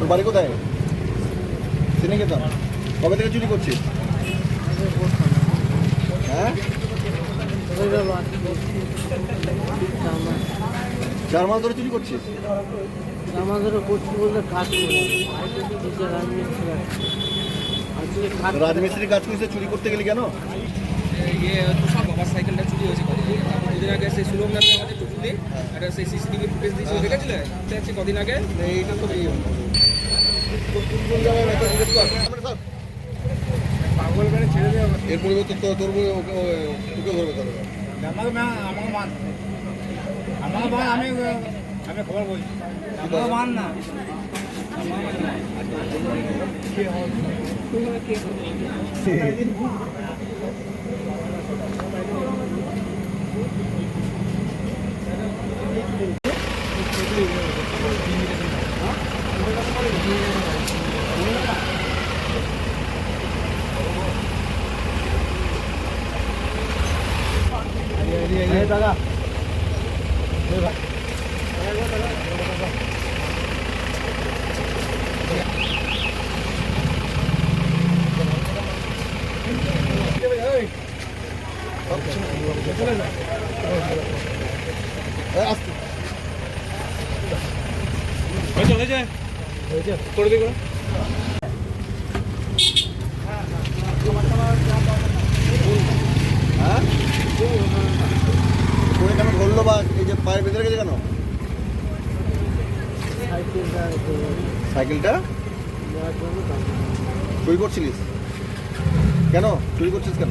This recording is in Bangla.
তোর বাড়ি কোথায়? খেতাম কবে থেকে চুরি করছিস? হ্যাঁ? চার মাস ধরে চুরি করছিস? আমাদের করছি বলতে কাজ রাজমিস্ত্রি কাজ করিস চুরি করতে গেলি কেন? সাইকেলটা চুরি হয়েছে দুদিন আগে সেই সুলভ নামে আমাদের টুটুতে একটা সেই সিসিটিভি ফুটেজ দিয়েছিল দেখেছিলে কদিন আগে এইটা তো এর পরিবর্তে তোর তোকে ধরবে মান মান আমি আমি খবর বলছি মান না দাদা আসতে হয়েছে হয়েছে হয়েছে করে দিই হ্যাঁ করে কেন ধরলো বা এই যে পায়ের ভেতরে গেছে কেন? সাইকেলটা। চুরি করছিলিস? কেন? চুরি করছিস কেন?